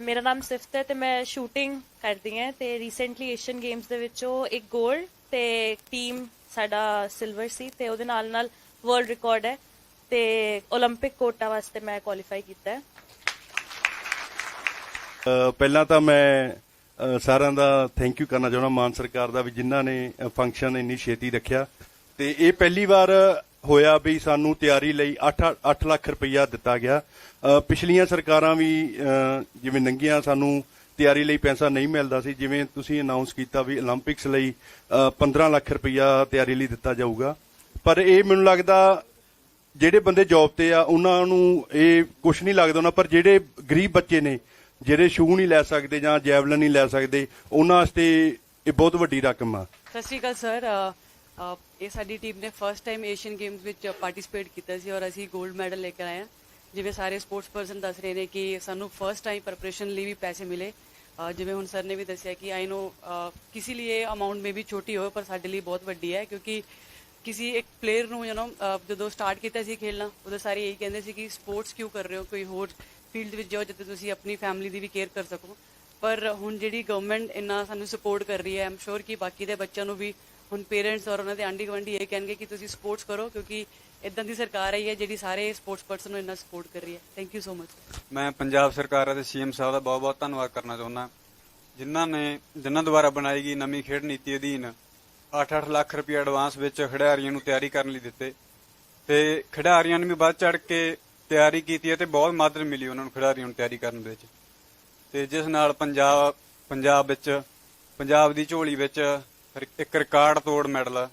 ਮੇਰਾ ਨਾਮ ਸਿਫਤ ਹੈ ਤੇ ਮੈਂ ਸ਼ੂਟਿੰਗ ਕਰਦੀ ਹਾਂ ਤੇ ਰੀਸੈਂਟਲੀ ਏਸ਼ੀਅਨ ਗੇਮਸ ਦੇ ਵਿੱਚੋਂ ਇੱਕ 골ਡ ਤੇ ਟੀਮ ਸਾਡਾ ਸਿਲਵਰ ਸੀ ਤੇ ਉਹਦੇ ਨਾਲ ਨਾਲ ਵਰਲਡ ਰਿਕਾਰਡ ਹੈ ਤੇ 올림픽 ਕੋਟਾ ਵਾਸਤੇ ਮੈਂ ਕੁਆਲੀਫਾਈ ਕੀਤਾ ਹੈ। ਪਹਿਲਾਂ ਤਾਂ ਮੈਂ ਸਾਰਿਆਂ ਦਾ ਥੈਂਕ ਯੂ ਕਰਨਾ ਚਾਹੁੰਦਾ, ਮਾਨ ਸਰਕਾਰ ਦਾ ਵੀ ਜਿਨ੍ਹਾਂ ਨੇ ਫੰਕਸ਼ਨ ਇੰਨੀ ਛੇਤੀ ਰੱਖਿਆ। ਤੇ ਇਹ ਪਹਿਲੀ ਵਾਰ ਹੋਇਆ ਵੀ ਸਾਨੂੰ ਤਿਆਰੀ ਲਈ 8 8 ਲੱਖ ਰੁਪਈਆ ਦਿੱਤਾ ਗਿਆ। ਪਿਛਲੀਆਂ ਸਰਕਾਰਾਂ ਵੀ ਜਿਵੇਂ ਨੰਗੀਆਂ ਸਾਨੂੰ ਤਿਆਰੀ ਲਈ ਪੈਸਾ ਨਹੀਂ ਮਿਲਦਾ ਸੀ, ਜਿਵੇਂ ਤੁਸੀਂ ਅਨਾਉਂਸ ਕੀਤਾ ਵੀ 올림픽ਸ ਲਈ 15 ਲੱਖ ਰੁਪਇਆ ਤਿਆਰੀ ਲਈ ਦਿੱਤਾ ਜਾਊਗਾ। ਪਰ ਇਹ ਮੈਨੂੰ ਲੱਗਦਾ ਜਿਹੜੇ ਬੰਦੇ ਜੌਬ ਤੇ ਆ, ਉਹਨਾਂ ਨੂੰ ਇਹ ਕੁਝ ਨਹੀਂ ਲੱਗਦਾ ਉਹਨਾਂ, ਪਰ ਜਿਹੜੇ ਗਰੀਬ ਬੱਚੇ ਨੇ, ਜਿਹੜੇ ਸ਼ੂ ਨਹੀਂ ਲੈ ਸਕਦੇ ਜਾਂ ਜੈਵਲਨ ਨਹੀਂ ਲੈ ਸਕਦੇ, ਉਹਨਾਂ ਵਾਸਤੇ ਇਹ ਬਹੁਤ ਵੱਡੀ ਰਕਮ ਆ। ਸਤਿ ਸ਼੍ਰੀ ਅਕਾਲ, ਸਰ। ਇਹ ਸਾਡੀ ਟੀਮ ਨੇ ਫਰਸਟ ਟਾਈਮ ਏਸ਼ੀਅਨ ਗੇਮਸ ਵਿੱਚ ਪਾਰਟਿਸਿਪੇਟ ਕੀਤਾ ਸੀ ਔਰ ਅਸੀਂ 골ਡ ਮੈਡਲ ਲੈ ਕੇ ਆਏ ਹਾਂ। ਜਿਵੇਂ ਸਾਰੇ ਸਪੋਰਟਸ ਪਰਸਨ ਦੱਸ ਰਹੇ ਨੇ ਕਿ ਸਾਨੂੰ ਫਰਸਟ ਟਾਈਮ ਪ੍ਰੈਪਰੇਸ਼ਨ ਲਈ ਵੀ ਪੈਸੇ ਮਿਲੇ। ਜਿਵੇਂ ਹੁਣ ਸਰ ਨੇ ਵੀ ਦੱਸਿਆ ਕਿ ਆਈ ਨੋ ਕਿਸੇ ਲਈ ਅਮਾਉਂਟ ਮੇ ਵੀ ਛੋਟੀ ਹੋਵੇ, ਪਰ ਸਾਡੇ ਲਈ ਬਹੁਤ ਵੱਡੀ ਹੈ, ਕਿਉਂਕਿ ਕਿਸੇ ਇੱਕ ਪਲੇਅਰ ਨੂੰ ਯੂ نو ਜਦੋਂ ਸਟਾਰਟ ਕੀਤਾ ਸੀ ਖੇਲਣਾ ਉਦੋਂ ਸਾਰੇ ਇਹੀ ਕਹਿੰਦੇ ਸੀ ਕਿ ਸਪੋਰਟਸ ਕਿਉਂ ਕਰ ਰਹੇ ਹੋ? ਕੋਈ ਹੋਰ ਫੀਲਡ ਵਿੱਚ ਜਾਓ ਜਿੱਥੇ ਤੁਸੀਂ ਆਪਣੀ ਫੈਮਿਲੀ ਦੀ ਵੀ ਕੇਅਰ ਕਰ ਸਕੋ। ਪਰ ਹੁਣ ਜਿਹੜੀ ਗਵਰਨਮੈਂਟ ਇੰਨਾ ਸਾਨੂੰ ਸਪੋਰਟ ਕਰ ਰਹੀ ਹੈ ਆਮ ਸ਼ੋਰ ਕਿ ਬਾਕੀ ਦੇ ਬੱਚਿਆਂ ਨੂੰ ਵੀ ਹੁਣ ਪੇਰੈਂਟਸ ਔਰ ਉਹਨਾਂ ਦੇ ਆਂਢੀ ਗੁਆਂਢੀ ਇਹ ਕਹਿਣਗੇ ਕਿ ਤੁਸੀਂ ਸਪੋਰਟਸ ਕਰੋ ਕਿਉਂਕਿ ਇਦਾਂ ਦੀ ਸਰਕਾਰ ਆਈ ਹੈ ਜਿਹੜੀ ਸਾਰੇ ਸਪੋਰਟਸ ਪਰਸਨ ਨੂੰ ਇੰਨਾ ਸਪੋਰਟ ਕਰ ਰਹੀ ਹੈ। ਥੈਂਕ ਯੂ ਸੋ ਮਚ ਮੈਂ ਪੰਜਾਬ ਸਰਕਾਰ ਅਤੇ ਸੀਐਮ ਸਾਹਿਬ ਦਾ ਬਹੁਤ-ਬਹੁਤ ਧੰਨਵਾਦ ਕਰਨਾ ਚਾਹੁੰਦਾ। ਜਿਨ੍ਹਾਂ ਨੇ, ਜਿਨ੍ਹਾਂ ਦੁਆਰਾ ਬਣਾਈ ਗਈ ਨਵੀਂ ਖੇਡ ਨੀਤੀ ਅਧੀਨ 8-8 ਲੱਖ ਰੁਪਏ ਐਡਵਾਂਸ ਵਿੱਚ ਖਿਡਾਰੀਆਂ ਨੂੰ ਤਿਆਰੀ ਕਰਨ ਲਈ ਦਿੱਤੇ। ਤੇ ਖਿਡਾਰੀਆਂ ਨੇ ਵੀ ਵੱਧ ਚੜ ਕੇ ਤਿਆਰੀ ਕੀਤੀ ਹੈ ਤੇ ਬਹੁਤ ਮਦਦ ਮਿਲੀ ਉਹਨਾਂ ਨੂੰ ਖਿਡਾਰੀਆਂ ਨੂੰ ਤਿਆਰੀ ਕਰਨ ਵਿੱਚ। ਤੇ ਜਿਸ ਨਾਲ ਪੰਜਾਬ ਪੰਜਾਬ ਵਿੱਚ, ਪੰਜਾਬ ਦੀ ਝੋਲੀ ਵਿੱਚ ਇੱਕ ਰਿਕਾਰਡ ਤੋੜ ਮੈਡਲ।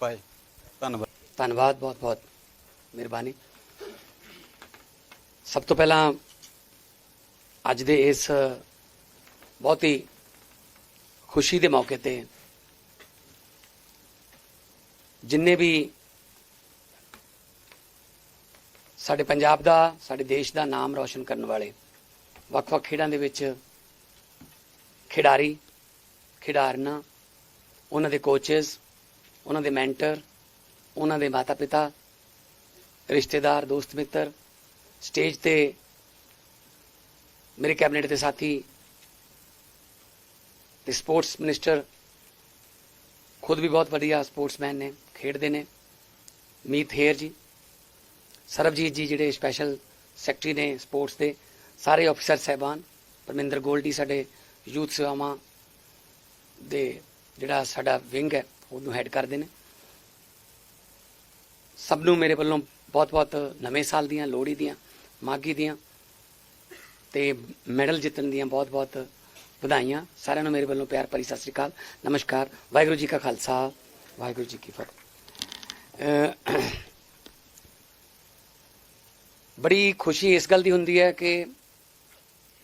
ਪਾਏ ਧੰਨਵਾਦ। ਧੰਨਵਾਦ ਬਹੁਤ ਬਹੁਤ। ਮਿਹਰਬਾਨੀ। ਸਭ ਤੋਂ ਪਹਿਲਾਂ ਅੱਜ ਦੇ ਇਸ ਬਹੁਤ ਹੀ ਖੁਸ਼ੀ ਦੇ ਮੌਕੇ ਤੇ ਜਿੰਨੇ ਵੀ ਸਾਡੇ ਪੰਜਾਬ ਦਾ ਸਾਡੇ ਦੇਸ਼ ਦਾ ਨਾਮ ਰੌਸ਼ਨ ਕਰਨ ਵਾਲੇ ਵੱਖ-ਵੱਖ ਖੇਡਾਂ ਦੇ ਵਿੱਚ ਖਿਡਾਰੀ ਖਿਡਾਰਨਾਂ ਉਹਨਾਂ ਦੇ ਕੋਚਸ ਉਹਨਾਂ ਦੇ ਮੈਂਟਰ ਉਹਨਾਂ ਦੇ ਮਾਤਾ-ਪਿਤਾ, ਰਿਸ਼ਤੇਦਾਰ, ਦੋਸਤ, ਮਿੱਤਰ ਸਟੇਜ ਤੇ ਮੇਰੇ ਕੈਬਨਿਟ ਦੇ ਸਾਥੀ ਤੇ ਸਪੋਰਟਸ ਮਿਨਿਸਟਰ ਖੁਦ ਵੀ ਬਹੁਤ ਵਧੀਆ ਸਪੋਰਟਸਮੈਨ ਨੇ, ਖੇਡਦੇ ਨੇ। ਮੀਤ ਹੇਰ ਜੀ, ਸਰਬਜੀਤ ਜੀ ਜਿਹੜੇ ਸਪੈਸ਼ਲ ਸੈਕਟਰੀ ਨੇ ਸਪੋਰਟਸ ਦੇ, ਸਾਰੇ ਅਫਸਰ ਸਹਿਬਾਨ, ਪਰਮਿੰਦਰ ਗੋਲਡੀ ਸਾਡੇ ਯੂਥ ਸੇਵਾਵਾਂ ਦੇ ਜਿਹੜਾ ਸਾਡਾ ਵਿੰਗ ਹੈ, ਉਹਨੂੰ ਹੈਡ ਕਰਦੇ ਨੇ। ਸਭ ਨੂੰ ਮੇਰੇ ਵੱਲੋਂ ਬਹੁਤ-ਬਹੁਤ ਨਵੇਂ ਸਾਲ ਦੀਆਂ, ਲੋਹੜੀ ਦੀਆਂ ਮਾਗੀ ਦੀਆਂ ਤੇ ਮੈਡਲ ਜਿੱਤਣ ਦੀਆਂ ਬਹੁਤ-ਬਹੁਤ ਵਧਾਈਆਂ। ਸਾਰਿਆਂ ਨੂੰ ਮੇਰੇ ਵੱਲੋਂ ਪਿਆਰ ਭਰੀ ਸਤਿ ਸ੍ਰੀ ਅਕਾਲ। ਨਮਸਕਾਰ। ਵਾਹਿਗੁਰੂ ਜੀ ਕਾ ਖਾਲਸਾ। ਵਾਹਿਗੁਰੂ ਜੀ ਕੀ ਫਤਿਹ। ਬੜੀ ਖੁਸ਼ੀ ਇਸ ਗੱਲ ਦੀ ਹੁੰਦੀ ਹੈ ਕਿ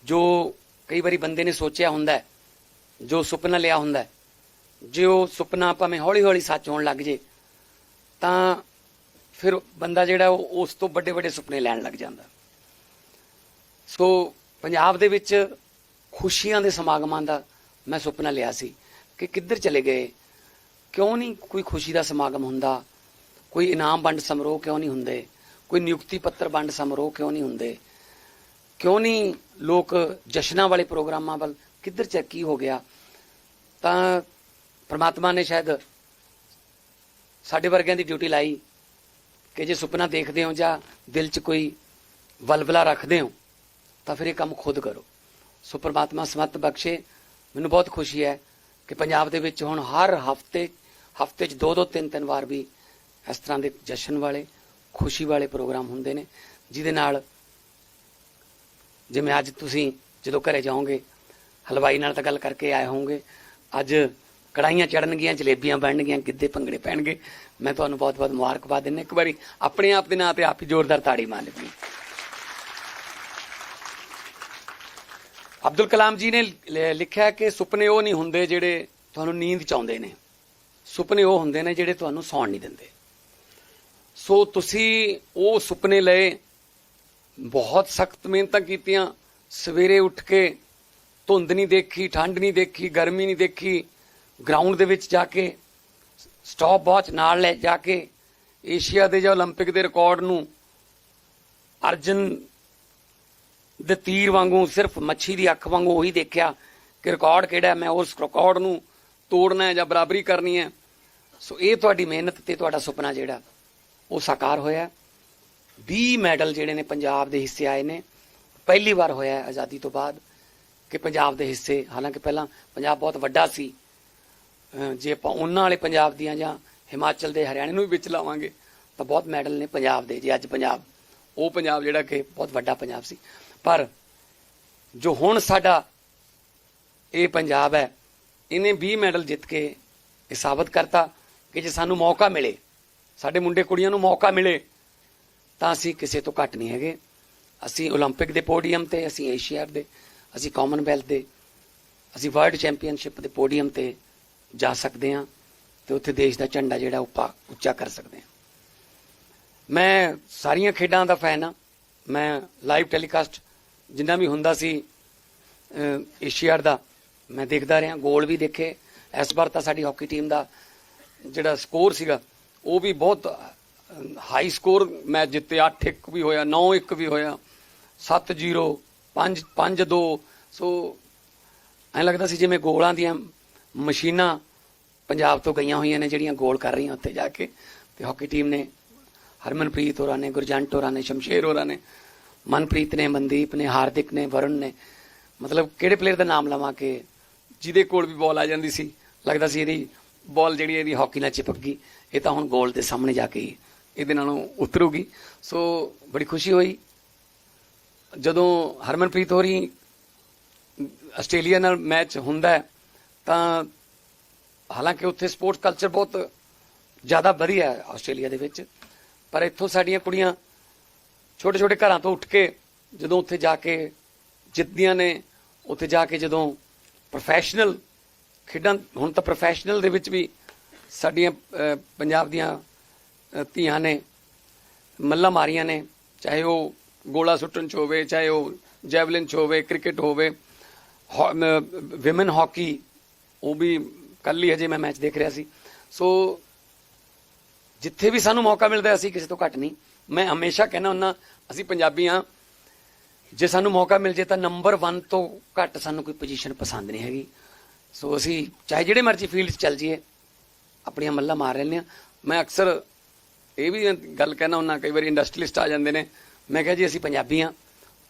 ਜੋ ਕਈ ਵਾਰੀ ਬੰਦੇ ਨੇ ਸੋਚਿਆ ਹੁੰਦਾ ਜੋ ਸੁਪਨਾ ਲਿਆ ਹੁੰਦਾ ਹੈ ਜੇ ਉਹ ਸੁਪਨਾ ਭਾਵੇਂ ਹੌਲੀ-ਹੌਲੀ ਸੱਚ ਹੋਣ ਲੱਗ ਜੇ, ਤਾਂ ਫਿਰ ਬੰਦਾ ਜਿਹੜਾ ਉਹ ਉਸ ਤੋਂ ਵੱਡੇ ਵੱਡੇ ਸੁਪਨੇ ਲੈਣ ਲੱਗ ਜਾਂਦਾ। ਸੋ ਪੰਜਾਬ ਦੇ ਵਿੱਚ ਖੁਸ਼ੀਆਂ ਦੇ ਸਮਾਗਮਾਂ ਦਾ ਮੈਂ ਸੁਪਨਾ ਲਿਆ ਸੀ ਕਿ ਕਿੱਧਰ ਚਲੇ ਗਏ। ਕਿਉਂ ਨਹੀਂ ਕੋਈ ਖੁਸ਼ੀ ਦਾ ਸਮਾਗਮ ਹੁੰਦਾ? ਕੋਈ ਇਨਾਮ ਵੰਡ ਸਮਾਰੋਹ ਕਿਉਂ ਨਹੀਂ ਹੁੰਦੇ? ਕੋਈ ਨਿਯੁਕਤੀ ਪੱਤਰ ਵੰਡ ਸਮਾਰੋਹ ਕਿਉਂ ਨਹੀਂ ਹੁੰਦੇ? ਕਿਉਂ ਨਹੀਂ ਲੋਕ ਜਸ਼ਨਾਂ ਵਾਲੇ ਪ੍ਰੋਗਰਾਮਾਂ ਵੱਲ ਕਿੱਧਰ ਚ, ਕੀ ਹੋ ਗਿਆ? ਤਾਂ ਪ੍ਰਮਾਤਮਾ ਨੇ ਸ਼ਾਇਦ ਸਾਡੇ ਵਰਗਿਆਂ ਦੀ ਡਿਊਟੀ ਲਾਈ ਕਿ ਜੇ ਸੁਪਨਾ ਦੇਖਦੇ ਹੋ ਜਾਂ ਦਿਲ 'ਚ ਕੋਈ ਵਲਵਲਾ ਰੱਖਦੇ ਹੋ, ਤਾਂ ਫਿਰ ਇਹ ਕੰਮ ਖੁਦ ਕਰੋ। ਸੋ ਪ੍ਰਮਾਤਮਾ ਸਮਤ ਬਖਸ਼ੇ। ਮੈਨੂੰ ਬਹੁਤ ਖੁਸ਼ੀ ਹੈ ਕਿ ਪੰਜਾਬ ਦੇ ਵਿੱਚ ਹੁਣ ਹਰ ਹਫ਼ਤੇ ਹਫ਼ਤੇ 'ਚ ਦੋ ਦੋ ਤਿੰਨ ਤਿੰਨ ਵਾਰ ਵੀ ਇਸ ਤਰ੍ਹਾਂ ਦੇ ਜਸ਼ਨ ਵਾਲੇ, ਖੁਸ਼ੀ ਵਾਲੇ ਪ੍ਰੋਗਰਾਮ ਹੁੰਦੇ ਨੇ, ਜਿਹਦੇ ਨਾਲ ਜਿਵੇਂ ਅੱਜ ਤੁਸੀਂ ਜਦੋਂ ਘਰੇ ਜਾਓਗੇ, ਹਲਵਾਈ ਨਾਲ ਤਾਂ ਗੱਲ ਕਰਕੇ ਆਏ ਹੋਵੋਗੇ, ਅੱਜ ਕੜਾਈਆਂ ਚੜਨਗੀਆਂ, ਜਲੇਬੀਆਂ ਬਣਨਗੀਆਂ, ਗਿੱਧੇ ਭੰਗੜੇ ਪੈਣਗੇ। ਮੈਂ ਤੁਹਾਨੂੰ ਬਹੁਤ-ਬਹੁਤ ਮੁਬਾਰਕਬਾਦ ਦਿੰਦਾ। ਇੱਕ ਵਾਰੀ ਆਪਣੇ ਆਪ ਦੇ ਨਾਂ ਤੇ ਆਪ ਹੀ ਜ਼ੋਰਦਾਰ ਤਾੜੀ ਮਾਰ ਲਈਏ ਅਬਦੁਲ ਕਲਾਮ ਜੀ ਨੇ ਲਿਖਿਆ ਕਿ ਸੁਪਨੇ ਉਹ ਨਹੀਂ ਹੁੰਦੇ ਜਿਹੜੇ ਤੁਹਾਨੂੰ ਨੀਂਦ ਚ ਆਉਂਦੇ ਨੇ। ਸੁਪਨੇ ਉਹ ਹੁੰਦੇ ਨੇ ਜਿਹੜੇ ਤੁਹਾਨੂੰ ਸੌਣ ਨਹੀਂ ਦਿੰਦੇ। ਸੋ ਤੁਸੀਂ ਉਹ ਸੁਪਨੇ ਲਏ, ਬਹੁਤ ਸਖਤ ਮਿਹਨਤਾਂ ਕੀਤੀਆਂ। ਸਵੇਰੇ ਉੱਠ ਕੇ ਧੁੰਦ ਨਹੀਂ ਦੇਖੀ, ਠੰਡ ਨਹੀਂ ਦੇਖੀ, ਗਰਮੀ ਨਹੀਂ ਦੇਖੀ। ਗਰਾਊਂਡ ਦੇ ਵਿੱਚ ਜਾ ਕੇ ਸਟਾਪ ਵਾਚ ਨਾਲ ਲੈ ਜਾ ਕੇ ਏਸ਼ੀਆ ਦੇ ਜਾਂ 올림픽 ਦੇ ਰਿਕਾਰਡ ਨੂੰ ਅਰਜਨ ਦੇ ਤੀਰ ਵਾਂਗੂ ਸਿਰਫ ਮੱਛੀ ਦੀ ਅੱਖ ਵਾਂਗੂ ਉਹੀ ਦੇਖਿਆ ਕਿ ਰਿਕਾਰਡ ਕਿਹੜਾ ਹੈ, ਮੈਂ ਉਸ ਰਿਕਾਰਡ ਨੂੰ ਤੋੜਨਾ ਹੈ ਜਾਂ ਬਰਾਬਰੀ ਕਰਨੀ ਹੈ ਸੋ ਇਹ ਤੁਹਾਡੀ ਮਿਹਨਤ ਤੇ ਤੁਹਾਡਾ ਸੁਪਨਾ ਜਿਹੜਾ ਉਹ ਸਾਕਾਰ ਹੋਇਆ 20 ਮੈਡਲ ਜਿਹੜੇ ਨੇ ਪੰਜਾਬ ਦੇ ਹਿੱਸੇ ਆਏ ਨੇ ਪਹਿਲੀ ਵਾਰ ਹੋਇਆ ਹੈ ਆਜ਼ਾਦੀ ਤੋਂ ਬਾਅਦ ਕਿ ਪੰਜਾਬ ਦੇ ਹਿੱਸੇ ਹਾਲਾਂਕਿ ਪਹਿਲਾਂ ਪੰਜਾਬ ਬਹੁਤ ਵੱਡਾ ਸੀ ਅਹ ਜੇ ਆਪਾਂ ਉਹਨਾਂ ਵਾਲੇ ਪੰਜਾਬ ਦੀਆਂ ਜਾਂ ਹਿਮਾਚਲ ਦੇ ਹਰਿਆਣੇ ਨੂੰ ਵੀ ਵਿੱਚ ਲਾਵਾਂਗੇ ਤਾਂ ਬਹੁਤ ਮੈਡਲ ਨੇ ਪੰਜਾਬ ਦੇ ਜੇ ਅੱਜ ਪੰਜਾਬ ਉਹ ਪੰਜਾਬ ਜਿਹੜਾ ਕਿ ਬਹੁਤ ਵੱਡਾ ਪੰਜਾਬ ਸੀ ਪਰ ਜੋ ਹੁਣ ਸਾਡਾ ਇਹ ਪੰਜਾਬ ਹੈ ਇਹਨੇ 20 ਮੈਡਲ ਜਿੱਤ ਕੇ ਇਹ ਸਾਬਤ ਕਰਤਾ ਕਿ ਜੇ ਸਾਨੂੰ ਮੌਕਾ ਮਿਲੇ ਸਾਡੇ ਮੁੰਡੇ ਕੁੜੀਆਂ ਨੂੰ ਮੌਕਾ ਮਿਲੇ ਤਾਂ ਅਸੀਂ ਕਿਸੇ ਤੋਂ ਘੱਟ ਨਹੀਂ ਹੈਗੇ ਅਸੀਂ 올림픽 ਦੇ ਪੋਡੀਅਮ ਤੇ ਅਸੀਂ ਏਸ਼ੀਆ ਦੇ ਅਸੀਂ ਕਾਮਨਵੈਲਥ ਦੇ ਅਸੀਂ ਵਰਲਡ ਚੈਂਪੀਅਨਸ਼ਿਪ ਦੇ ਪੋਡੀਅਮ ਤੇ ਜਾ ਸਕਦੇ ਹਾਂ ਤੇ ਉੱਥੇ ਦੇਸ਼ ਦਾ ਝੰਡਾ ਜਿਹੜਾ ਉੱਪਾ ਉੱਚਾ ਕਰ ਸਕਦੇ ਹਾਂ। ਮੈਂ ਸਾਰੀਆਂ ਖੇਡਾਂ ਦਾ ਫੈਨ ਹਾਂ। ਮੈਂ ਲਾਈਵ ਟੈਲੀਕਾਸਟ ਜਿੰਨਾ ਵੀ ਹੁੰਦਾ ਸੀ, ਅਹ ਦਾ, ਮੈਂ ਦੇਖਦਾ ਰਿਹਾ। ਗੋਲ ਵੀ ਦੇਖੇ। ਇਸ ਵਾਰ ਤਾਂ ਸਾਡੀ ਹਾਕੀ ਟੀਮ ਦਾ ਜਿਹੜਾ ਸਕੋਰ ਸੀਗਾ, ਉਹ ਵੀ ਬਹੁਤ ਹਾਈ ਸਕੋਰ ਮੈਚ ਜਿੱਤੇ 8-1 ਵੀ ਹੋਇਆ 9-1 ਵੀ ਹੋਇਆ। 7-0 5 5-2 ਸੋ ਐਂ ਲੱਗਦਾ ਸੀ ਜਿਵੇਂ ਗੋਲਾਂ ਦੀਆਂ ਮਸ਼ੀਨਾਂ ਪੰਜਾਬ ਤੋਂ ਗਈਆਂ ਹੋਈਆਂ ਨੇ ਜਿਹੜੀਆਂ ਗੋਲ ਕਰ ਰਹੀਆਂ ਉੱਥੇ ਜਾ ਕੇ। ਤੇ ਹਾਕੀ ਟੀਮ ਨੇ ਹਰਮਨਪ੍ਰੀਤ ਹੋਰਾਂ ਨੇ, ਗੁਰਜੰਟ ਹੋਰਾਂ ਨੇ, ਸ਼ਮਸ਼ੇਰ ਹੋਰਾਂ ਨੇ, ਮਨਪ੍ਰੀਤ ਨੇ, ਮਨਦੀਪ ਨੇ, ਹਾਰਦਿਕ ਨੇ, ਵਰੁਣ ਨੇ। ਮਤਲਬ ਕਿਹੜੇ ਪਲੇਅਰ ਦਾ ਨਾਮ ਲਵਾਂ ਕਿ ਜਿਹਦੇ ਕੋਲ ਵੀ ਬਾਲ ਆ ਜਾਂਦੀ ਸੀ, ਲੱਗਦਾ ਸੀ ਇਹਦੀ ਬਾਲ ਜਿਹੜੀ ਇਹਦੀ ਹਾਕੀ ਨਾਲ ਚਿਪਕ ਗਈ। ਇਹ ਤਾਂ ਹੁਣ ਗੋਲ ਦੇ ਸਾਹਮਣੇ ਜਾ ਕੇ ਹੀ ਇਹਦੇ ਨਾਲੋਂ ਉਤਰੂਗੀ। ਸੋ ਬੜੀ ਖੁਸ਼ੀ ਹੋਈ। ਜਦੋਂ ਹਰਮਨਪ੍ਰੀਤ ਹੋਰੀ ਆਸਟ੍ਰੇਲੀਆ ਨਾਲ ਮੈਚ ਹੁੰਦਾ ਹੈ ਤਾਂ ਹਾਲਾਂਕਿ ਉੱਥੇ ਸਪੋਰਟਸ ਕਲਚਰ ਬਹੁਤ ਜ਼ਿਆਦਾ ਵਧੀਆ ਹੈ ਆਸਟ੍ਰੇਲੀਆ ਦੇ ਵਿੱਚ, ਪਰ ਇੱਥੋਂ ਸਾਡੀਆਂ ਕੁੜੀਆਂ ਛੋਟੇ ਛੋਟੇ ਘਰਾਂ ਤੋਂ ਉੱਠ ਕੇ ਜਦੋਂ ਉੱਥੇ ਜਾ ਕੇ ਜਿੱਤਦੀਆਂ ਨੇ, ਉੱਥੇ ਜਾ ਕੇ ਜਦੋਂ ਪ੍ਰੋਫੈਸ਼ਨਲ ਖੇਡਾਂ, ਹੁਣ ਤਾਂ ਪ੍ਰੋਫੈਸ਼ਨਲ ਦੇ ਵਿੱਚ ਵੀ ਸਾਡੀਆਂ ਪੰਜਾਬ ਦੀਆਂ ਧੀਆਂ ਨੇ ਮੱਲਾ ਮਾਰੀਆਂ ਨੇ, ਚਾਹੇ ਉਹ ਗੋਲਾ ਸੁੱਟਣ ਚ ਹੋਵੇ, ਚਾਹੇ ਉਹ ਜੈਵਲਿਨ ਚ ਹੋਵੇ, ਕ੍ਰਿਕਟ ਹੋਵੇ ਵਿਮਨ ਹਾਕੀ ਉਹ ਵੀ ਕੱਲ ਹੀ ਹਜੇ ਮੈਂ ਮੈਚ ਦੇਖ ਰਿਹਾ ਸੀ। ਸੋ ਜਿੱਥੇ ਵੀ ਸਾਨੂੰ ਮੌਕਾ ਮਿਲਦਾ ਅਸੀਂ ਕਿਸੇ ਤੋਂ ਘੱਟ ਨਹੀਂ। ਮੈਂ ਹਮੇਸ਼ਾ ਕਹਿੰਦਾ ਹੁੰਨਾ ਅਸੀਂ ਪੰਜਾਬੀ ਹਾਂ। ਜੇ ਸਾਨੂੰ ਮੌਕਾ ਮਿਲ ਜੇ ਤਾਂ ਨੰਬਰ 1 ਤੋਂ ਘੱਟ ਸਾਨੂੰ ਕੋਈ ਪੋਜੀਸ਼ਨ ਪਸੰਦ ਨਹੀਂ ਹੈਗੀ। ਸੋ ਅਸੀਂ ਚਾਹੇ ਜਿਹੜੇ ਮਰਜ਼ੀ ਫੀਲਡ 'ਚ ਚੱਲ ਜਾਈਏ, ਆਪਣੀਆਂ ਮੱਲਾਂ ਮਾਰ ਲੈਂਦੇ ਹਾਂ। ਮੈਂ ਅਕਸਰ ਇਹ ਵੀ ਗੱਲ ਕਹਿਣਾ ਹੁੰਨਾ ਕਈ ਵਾਰੀ ਇੰਡਸਟਰੀਲਿਸਟ ਆ ਜਾਂਦੇ ਨੇ। ਮੈਂ ਕਿਹਾ ਜੀ, ਅਸੀਂ ਪੰਜਾਬੀ ਹਾਂ।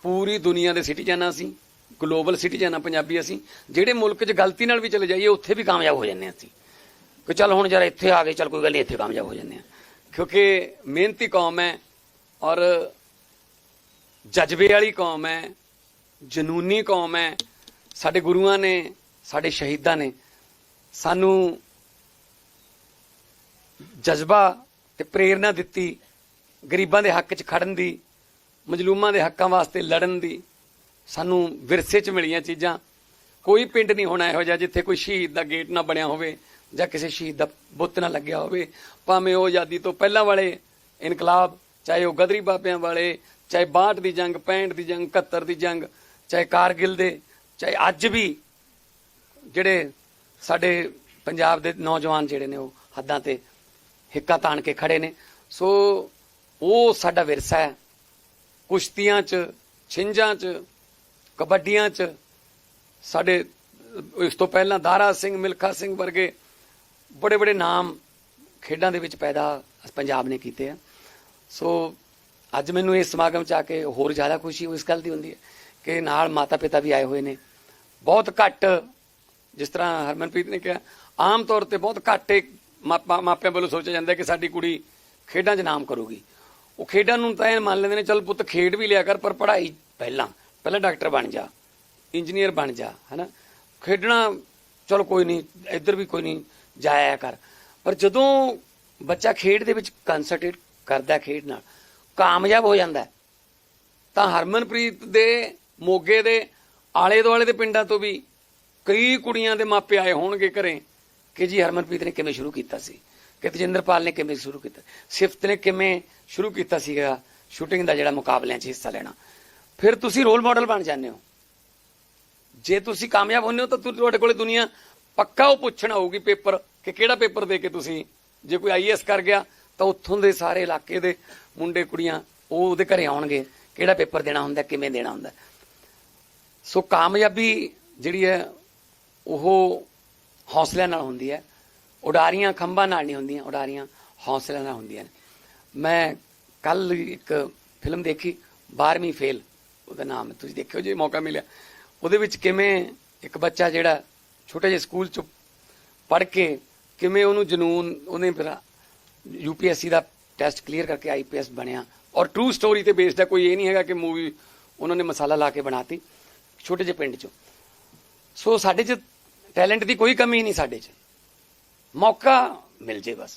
ਪੂਰੀ ਦੁਨੀਆ ਦੇ ਸਿਟੀਜ਼ਨ ਹਾਂ ਅਸੀਂ। ਗਲੋਬਲ ਸਿਟੀਜ਼ਨ ਆ ਪੰਜਾਬੀ ਅਸੀਂ, ਜਿਹੜੇ ਮੁਲਕ 'ਚ ਗਲਤੀ ਨਾਲ ਵੀ ਚਲੇ ਜਾਈਏ, ਉੱਥੇ ਵੀ ਕਾਮਯਾਬ ਹੋ ਜਾਂਦੇ ਹਾਂ ਅਸੀਂ। ਕਿ ਚੱਲ ਹੁਣ ਜਰਾ ਇੱਥੇ ਆ ਗਏ, ਚੱਲ ਕੋਈ ਗੱਲ ਨਹੀਂ, ਇੱਥੇ ਕਾਮਯਾਬ ਹੋ ਜਾਂਦੇ ਆ ਕਿਉਂਕਿ ਮਿਹਨਤੀ ਕੌਮ ਹੈ ਔਰ ਜਜ਼ਬੇ ਵਾਲੀ ਕੌਮ ਹੈ, ਜਨੂਨੀ ਕੌਮ ਹੈ। ਸਾਡੇ ਗੁਰੂਆਂ ਨੇ, ਸਾਡੇ ਸ਼ਹੀਦਾਂ ਨੇ ਸਾਨੂੰ ਜਜ਼ਬਾ ਤੇ ਪ੍ਰੇਰਣਾ ਦਿੱਤੀ, ਗਰੀਬਾਂ ਦੇ ਹੱਕ 'ਚ ਖੜਨ ਦੀ, ਮਜਲੂਮਾਂ ਦੇ ਹੱਕਾਂ ਵਾਸਤੇ ਲੜਨ ਦੀ ਸਾਨੂੰ ਵਿਰਸੇ 'ਚ ਮਿਲੀਆਂ ਚੀਜ਼ਾਂ। ਕੋਈ ਪਿੰਡ ਨਹੀਂ ਹੋਣਾ ਇਹੋ ਜਿਹਾ ਜਿੱਥੇ ਕੋਈ ਸ਼ਹੀਦ ਦਾ ਗੇਟ ਨਾ ਬਣਿਆ ਹੋਵੇ ਜਾਂ ਕਿਸੇ ਸ਼ਹੀਦ ਦਾ ਬੁੱਤ ਨਾ ਲੱਗਿਆ ਹੋਵੇ। ਭਾਵੇਂ ਉਹ ਆਜ਼ਾਦੀ ਤੋਂ ਪਹਿਲਾਂ ਵਾਲੇ ਇਨਕਲਾਬ, ਚਾਹੇ ਉਹ ਗਦਰੀ ਬਾਬਿਆਂ ਵਾਲੇ, ਚਾਹੇ 62 ਦੀ ਜੰਗ 65 ਦੀ ਜੰਗ 71 ਦੀ ਜੰਗ, ਚਾਹੇ ਕਾਰਗਿਲ ਦੇ, ਚਾਹੇ ਅੱਜ ਵੀ ਜਿਹੜੇ ਸਾਡੇ ਪੰਜਾਬ ਦੇ ਨੌਜਵਾਨ ਜਿਹੜੇ ਨੇ ਉਹ ਹੱਦਾਂ ਤੇ ਹਿੱਕਾ ਤਾਣ ਕੇ ਖੜੇ ਨੇ। ਸੋ ਉਹ ਸਾਡਾ ਵਿਰਸਾ ਹੈ। ਕੁਸ਼ਤੀਆਂ 'ਚ ਛਿੰਝਾਂ 'ਚ ਕਬੱਡੀਆਂ 'ਚ ਸਾਡੇ ਇਸ ਤੋਂ ਪਹਿਲਾਂ ਦਾਰਾ ਸਿੰਘ, ਮਿਲਖਾ ਸਿੰਘ ਵਰਗੇ ਬੜੇ ਬੜੇ ਨਾਮ ਖੇਡਾਂ ਦੇ ਵਿੱਚ ਪੈਦਾ ਪੰਜਾਬ ਨੇ ਕੀਤੇ ਆ। ਸੋ ਅੱਜ ਮੈਨੂੰ ਇਸ ਸਮਾਗਮ 'ਚ ਆ ਕੇ ਹੋਰ ਜ਼ਿਆਦਾ ਖੁਸ਼ੀ ਇਸ ਗੱਲ ਦੀ ਹੁੰਦੀ ਹੈ ਕਿ ਨਾਲ ਮਾਤਾ ਪਿਤਾ ਵੀ ਆਏ ਹੋਏ ਨੇ। ਬਹੁਤ ਘੱਟ, ਜਿਸ ਤਰ੍ਹਾਂ ਹਰਮਨਪ੍ਰੀਤ ਨੇ ਕਿਹਾ, ਆਮ ਤੌਰ ਤੇ ਬਹੁਤ ਘੱਟ ਇੱਕ ਮਾਪਾ- ਮਾਪਿਆਂ ਵੱਲੋਂ ਸੋਚਿਆ ਜਾਂਦਾ ਕਿ ਸਾਡੀ ਕੁੜੀ ਖੇਡਾਂ 'ਚ ਨਾਮ ਕਰੂਗੀ। ਉਹ ਖੇਡਾਂ ਨੂੰ ਤਾਂ ਇਹ ਮੰਨ ਲੈਂਦੇ ਨੇ, ਚਲ ਪੁੱਤ ਖੇਡ ਵੀ ਲਿਆ ਕਰ, ਪਰ ਪੜ੍ਹਾਈ ਪਹਿਲਾਂ। ਪਹਿਲਾਂ ਡਾਕਟਰ ਬਣ ਜਾ, ਇੰਜੀਨੀਅਰ ਬਣ ਜਾ, ਹਨਾ? ਖੇਡਣਾ, ਚਲ ਕੋਈ ਨਹੀਂ, ਇੱਧਰ ਵੀ ਕੋਈ ਨਹੀਂ, ਜਾਇਆ ਕਰ। ਪਰ ਜਦੋਂ ਬੱਚਾ ਖੇਡ ਦੇ ਵਿੱਚ ਕਨਸੈਂਟਰੇਟ ਕਰਦਾ ਖੇਡ ਨਾਲ, ਕਾਮਯਾਬ ਹੋ ਜਾਂਦਾ ਤਾਂ ਹਰਮਨਪ੍ਰੀਤ ਦੇ, ਮੋਗੇ ਦੇ ਆਲੇ ਦੁਆਲੇ ਦੇ ਪਿੰਡਾਂ ਤੋਂ ਵੀ ਕਈ ਕੁੜੀਆਂ ਦੇ ਮਾਪੇ ਆਏ ਹੋਣਗੇ ਘਰੇ ਕਿ ਜੀ ਹਰਮਨਪ੍ਰੀਤ ਨੇ ਕਿਵੇਂ ਸ਼ੁਰੂ ਕੀਤਾ ਸੀ? ਕਿ ਤਜਿੰਦਰਪਾਲ ਨੇ ਕਿਵੇਂ ਸ਼ੁਰੂ ਕੀਤਾ? ਸਿਫਤ ਨੇ ਕਿਵੇਂ ਸ਼ੁਰੂ ਕੀਤਾ ਸੀਗਾ ਸ਼ੂਟਿੰਗ ਦਾ ਜਿਹੜਾ ਮੁਕਾਬਲਿਆਂ 'ਚ ਹਿੱਸਾ ਲੈਣਾ? ਫਿਰ ਤੁਸੀਂ ਰੋਲ ਮਾਡਲ ਬਣ ਜਾਂਦੇ ਹੋ। ਜੇ ਤੁਸੀਂ ਕਾਮਯਾਬ ਹੁੰਦੇ ਹੋ ਤਾਂ ਤੁਹਾਡੇ ਕੋਲੇ ਦੁਨੀਆ ਪੱਕਾ ਉਹ ਪੁੱਛਣ ਆਊਗੀ ਪੇਪਰ ਕਿ ਕਿਹੜਾ ਪੇਪਰ ਦੇ ਕੇ ਤੁਸੀਂ, ਜੇ ਕੋਈ ਆਈਐਸ ਕਰ ਗਿਆ ਤਾਂ ਉੱਥੋਂ ਦੇ ਸਾਰੇ ਇਲਾਕੇ ਦੇ ਮੁੰਡੇ ਕੁੜੀਆਂ ਉਹ ਉਹਦੇ ਘਰੇ ਆਉਣਗੇ, ਕਿਹੜਾ ਪੇਪਰ ਦੇਣਾ ਹੁੰਦਾ, ਕਿਵੇਂ ਦੇਣਾ ਹੁੰਦਾ। ਸੋ ਕਾਮਯਾਬੀ ਜਿਹੜੀ ਹੈ, ਉਹ ਹੌਸਲਿਆਂ ਨਾਲ ਹੁੰਦੀ ਹੈ। ਉਡਾਰੀਆਂ ਖੰਭਾਂ ਨਾਲ ਨਹੀਂ ਹੁੰਦੀਆਂ, ਉਡਾਰੀਆਂ ਹੌਸਲਿਆਂ ਨਾਲ ਹੁੰਦੀਆਂ ਨੇ। ਮੈਂ ਕੱਲ ਇੱਕ ਫਿਲਮ ਦੇਖੀ 12ਵੀਂ ਫੇਲ। ਉਹਦਾ ਨਾਮ ਤੁਸੀਂ ਦੇਖਿਓ ਜੇ ਮੌਕਾ ਮਿਲਿਆ। ਉਹਦੇ ਵਿੱਚ ਕਿਵੇਂ ਇੱਕ ਬੱਚਾ ਜਿਹੜਾ ਛੋਟੇ ਜਿਹੇ ਸਕੂਲ ਚ ਪੜ੍ਹ ਕੇ ਕਿਵੇਂ ਉਹਨੂੰ ਜਨੂਨ, ਉਹਨੇ ਫਿਰ ਯੂਪੀਐਸਸੀ ਦਾ ਟੈਸਟ ਕਲੀਅਰ ਕਰਕੇ ਆਈਪੀਐਸ ਬਣਿਆ। ਔਰ ਟਰੂ ਸਟੋਰੀ ਤੇ ਬੇਸਡ ਹੈ ਕੋਈ ਇਹ ਨਹੀਂ ਹੈਗਾ ਕਿ ਮੂਵੀ ਉਹਨਾਂ ਨੇ ਮਸਾਲਾ ਲਾ ਕੇ ਬਣਾਤੀ ਛੋਟੇ ਜਿਹੇ ਪਿੰਡ ਚੋਂ। ਸੋ ਸਾਡੇ ਚ ਟੈਲੈਂਟ ਦੀ ਕੋਈ ਕਮੀ ਨਹੀਂ ਸਾਡੇ ਚ। ਮੌਕਾ ਮਿਲ ਜੇ ਬਸ।